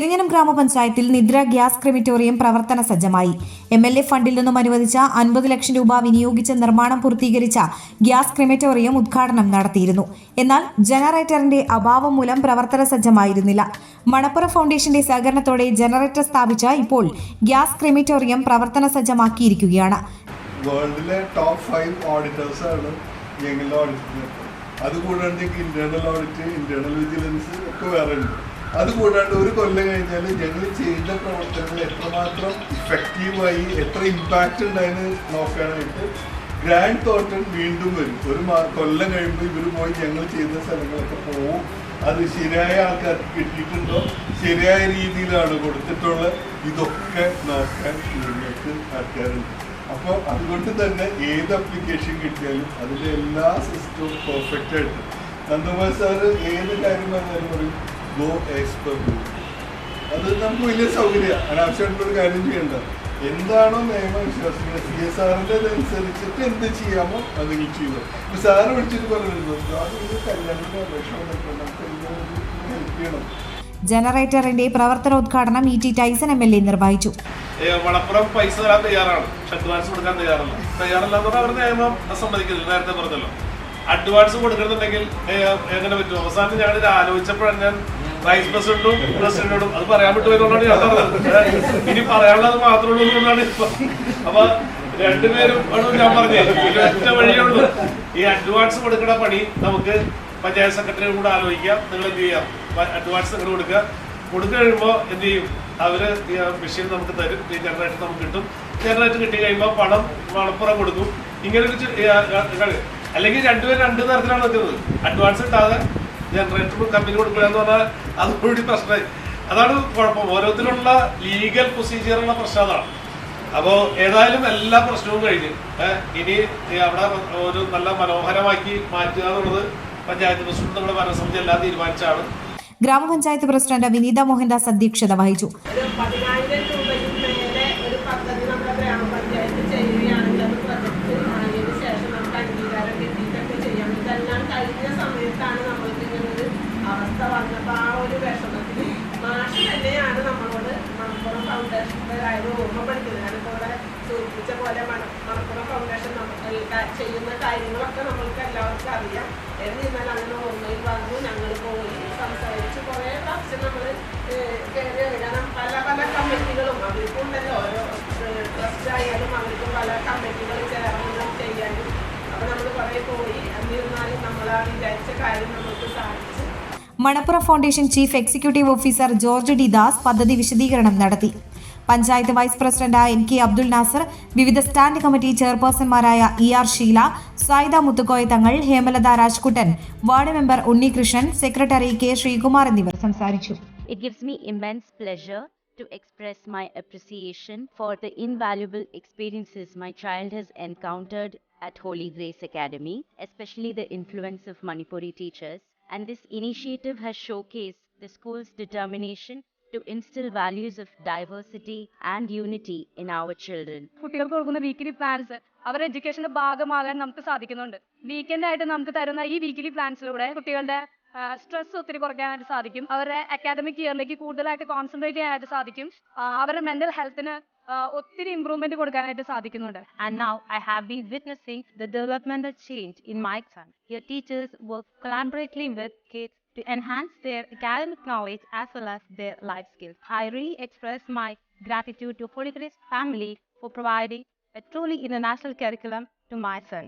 പെരിഞ്ഞനം ഗ്രാമപഞ്ചായത്തിൽ നിദ്ര gas crematorium പ്രവർത്തന സജ്ജമായി. എം എൽ എ ഫണ്ടിൽ നിന്നും അനുവദിച്ച അൻപത് ലക്ഷം രൂപ വിനിയോഗിച്ച് നിർമ്മാണം പൂർത്തീകരിച്ച ഗ്യാസ് ക്രിമിറ്റോറിയം ഉദ്ഘാടനം നടത്തിയിരുന്നു. എന്നാൽ ജനറേറ്ററിന്റെ അഭാവം മൂലം പ്രവർത്തന സജ്ജമായിരുന്നില്ല. മണപ്പുറം ഫൗണ്ടേഷന്റെ സഹകരണത്തോടെ ജനറേറ്റർ സ്ഥാപിച്ച ഇപ്പോൾ ഗ്യാസ് ക്രിമിറ്റോറിയം പ്രവർത്തന സജ്ജമാക്കിയിരിക്കുകയാണ്. വേൾഡിലെ ടോപ്പ് ഫൈവ് ഓഡിറ്റേഴ്സ് ആണ് ഞങ്ങളുടെ ഓഡിറ്റിന് അതുകൂടാണ്ട് ഇന്റേണൽ ഓഡിറ്റ് ഇന്റേണൽ വിജിലൻസ് ഒക്കെ വേറെ ഉണ്ട്. അതുകൂടാണ്ട് ഒരു കൊല്ലം കഴിഞ്ഞാൽ ഞങ്ങൾ ചെയ്ത പ്രവർത്തനങ്ങൾ എത്രമാത്രം ഇഫക്റ്റീവായി എത്ര ഇമ്പാക്റ്റ് ഉണ്ടായെന്ന് നോക്കാനായിട്ട് ഗ്രാൻഡ് തോട്ടൻ വീണ്ടും വരും. ഒരു കൊല്ലം കഴിയുമ്പോൾ ഇവർ പോയി ഞങ്ങൾ ചെയ്യുന്ന സ്ഥലങ്ങളൊക്കെ പോവും. അത് ശരിയായ ആൾക്കാർക്ക് കിട്ടിയിട്ടുണ്ടോ? ശരിയായ രീതിയിലാണ് കൊടുത്തിട്ടുള്ള ഇതൊക്കെ നോക്കാൻ നിങ്ങൾക്ക് ആൾക്കാരുണ്ട്. അപ്പോൾ അതുകൊണ്ട് തന്നെ ഏത് അപ്ലിക്കേഷൻ കിട്ടിയാലും അതിന്റെ എല്ലാ സിസ്റ്റവും പെർഫെക്റ്റ് ആയിട്ട്. നന്ദകുമാർ സാറ് ഏത് കാര്യം പറഞ്ഞാലും പറയും? ഗോ ആസ് പെർ അത് നമുക്ക് വലിയ സൗകര്യമാണ് അനാവശ്യമായിട്ടുള്ളൊരു കാര്യം ചെയ്യേണ്ട. എന്താണോ നിയമം വിശ്വസിക്കുന്നത്? സി എസ് ആറിന്റെ അനുസരിച്ചിട്ട് എന്ത് ചെയ്യാമോ അത് നിങ്ങൾ ചെയ്യുക. ഇപ്പൊ സാറ് വിളിച്ചിട്ട് പറഞ്ഞിരുന്നു അത് ഇത് കല്യാണത്തിന് അപേക്ഷ നമുക്ക് ഹെൽപ്പ് ചെയ്യണം. ജനറേറ്ററിന്റെ പ്രവർത്തനോദ്ഘാടനം E T Tyson M L A നിർവഹിച്ചു. ഏ, മണപ്പുറം പൈസ തരാൻ തയ്യാറാണ്. അഡ്വാൻസ് കൊടുക്കാൻ തയ്യാറല്ല. തയ്യാറല്ല അവർ നിയമം സമ്മതിക്കുന്നില്ല. നേരത്തെ പറഞ്ഞല്ലോ. അഡ്വാൻസ് കൊടുക്കണമെന്നുണ്ടെങ്കിൽ എങ്ങനെ പറ്റും? അവസാനം ഞാൻ ഇത് ആലോചിച്ചപ്പോഴാണ് ഞാൻ വൈസ് പ്രസിഡന്റും പ്രസിഡന്റിനോടും അത് പറയാൻ പറ്റുമെന്നുള്ളതാണ് ഞാൻ പറഞ്ഞത്. ഇനി പറയാനുള്ളത് മാത്രമേ ഉള്ളൂ എന്നാണ് അപ്പൊ രണ്ടുപേരും ആണ് ഞാൻ പറഞ്ഞത്. ഒറ്റ വഴിയേ ഉള്ളൂ. ഈ അഡ്വാൻസ് കൊടുക്കുന്ന പണി നമുക്ക് പഞ്ചായത്ത് സെക്രട്ടറിയും കൂടെ ആലോചിക്കാം. നിങ്ങൾ എന്ത് ചെയ്യാം? അഡ്വാൻസ് നിങ്ങൾ കൊടുക്കുക. കൊടുത്തു കഴിയുമ്പോൾ എന്ത് ചെയ്യും? അവർ മെഷീൻ നമുക്ക് തരും. ഈ ജനറേറ്റർ നമുക്ക് കിട്ടും. ജനറേറ്റർ കിട്ടി കഴിയുമ്പോൾ പണം മണപ്പുറം കൊടുക്കും. ഇങ്ങനെ. അല്ലെങ്കിൽ രണ്ടുപേരും രണ്ട് തരത്തിലാണ് നിൽക്കുന്നത് അഡ്വാൻസ് ഇട്ടാതെ ജനറേറ്റർ കമ്പനി കൊടുക്കുക എന്ന് പറഞ്ഞാൽ അതുകൂടി പ്രശ്നമായി. അതാണ് കുഴപ്പം. ഓരോരുത്തരുള്ള ലീഗൽ പ്രൊസീജിയറുള്ള പ്രശ്നം അതാണ്. അപ്പോൾ ഏതായാലും എല്ലാ പ്രശ്നവും കഴിഞ്ഞ്. ഇനി അവിടെ ഒരു നല്ല മനോഹരമാക്കി മാറ്റുക എന്നുള്ളത് പഞ്ചായത്ത് പ്രസിഡന്റ് നമ്മുടെ വനസമിതി എല്ലാം തീരുമാനിച്ചാണ്. ഗ്രാമപഞ്ചായത്ത് പ്രസിഡന്റ് വിനീത മോഹൻദാസ് അധ്യക്ഷത വഹിച്ചു ഒരു പതിനായിരം രൂപയിൽ മേലെ ഒരു പദ്ധതി നമ്മുടെ ഗ്രാമപഞ്ചായത്ത് ചെയ്യുകയാണെങ്കിൽ അത് പ്രൊജക്റ്റ് ആയതിനു ശേഷം നമുക്ക് അംഗീകാരം കിട്ടിയിട്ടൊക്കെ ചെയ്യാം ഇതെല്ലാം കഴിഞ്ഞ സമയത്താണ് നമ്മൾക്ക് ഇങ്ങനെ ഒരു അവസ്ഥ വന്നപ്പോൾ ആ ഒരു വിഷമത്തിൽ മാഷ് തന്നെയാണ് നമ്മളോട് മണപ്പുറം കാര്യം ഓർമ്മപ്പെടുത്തുന്നത് ഞാനിപ്പോൾ ഇവിടെ സൂചിപ്പിച്ച പോലെ മണപ്പുറം ഫൗണ്ടേഷൻ ചെയ്യുന്ന കാര്യങ്ങളൊക്കെ നമ്മൾക്ക് എല്ലാവർക്കും അറിയാം. എന്നിരുന്നാൽ അങ്ങനെ ഓർമ്മയിൽ വന്നു ഞങ്ങൾ പോയി സംസാരിച്ച്. കുറേ പ്രാവശ്യം നമ്മൾ കയറി കാരണം പല പല കമ്മിറ്റികളും അവർക്കുണ്ടല്ലോ ഓരോ ട്രസ്റ്റ് ആയാലും അവർക്കും പല കമ്മിറ്റികൾ ചേർന്നും ചെയ്യാനും അപ്പോൾ നമ്മൾ കുറേ പോയി. എന്നിരുന്നാലും നമ്മൾ ആ വിചാരിച്ച കാര്യം നമുക്ക് സാധിച്ചു. Manappuram foundation chief executive officer George D Das പദ്ധതി വിശദീകരണം നടത്തി. പഞ്ചായത്ത് വൈസ് പ്രസിഡന്റായ എൻ കെ അബ്ദുൽ നാസർ വിവിധ stand committee ചെയർപേഴ്സൺമാരായ E R Sheela Sayida Muthukoya Thangal Hemalatha Rajkuttan ward member Unnikrishnan secretary K Sreekumar എന്നിവർ സംസാരിച്ചു It gives me immense pleasure to express my appreciation for the invaluable experiences my child has encountered at Holy Grace Academy, especially the influence of Manipuri teachers. And this initiative has showcased the school's determination to instill values of diversity and unity in our children. കുട്ടികൾക്ക് കൊടുക്കുന്ന weekly plans അവർ എഡ്യൂക്കേഷന്റെ ഭാഗമാകാൻ നമുക്ക് സാധിക്കുന്നുണ്ട് weekend ആയിട്ട് നമുക്ക് തരുന്ന ഈ weekly പ്ലാൻസിലൂടെ കുട്ടികളുടെ സ്ട്രെസ് ഒത്തിരി കുറയ്ക്കാനായിട്ട് സാധിക്കും. അവരുടെ അക്കാദമിക് ഇയറിലേക്ക് കൂടുതലായിട്ട് കോൺസെൻട്രേറ്റ് ചെയ്യാനായിട്ട് സാധിക്കും. അവരുടെ മെന്റൽ ഹെൽത്തിന് ഒത്തിരി ഇംപ്രൂവ്മെന്റ് കൊടുക്കാനായിട്ട് സാധിക്കുന്നുണ്ട്. And now I have been witnessing the developmental change in my son your teachers work collaboratively with kids to enhance their academic knowledge as well as their life skills I express my gratitude to holy family for providing a truly international curriculum to my son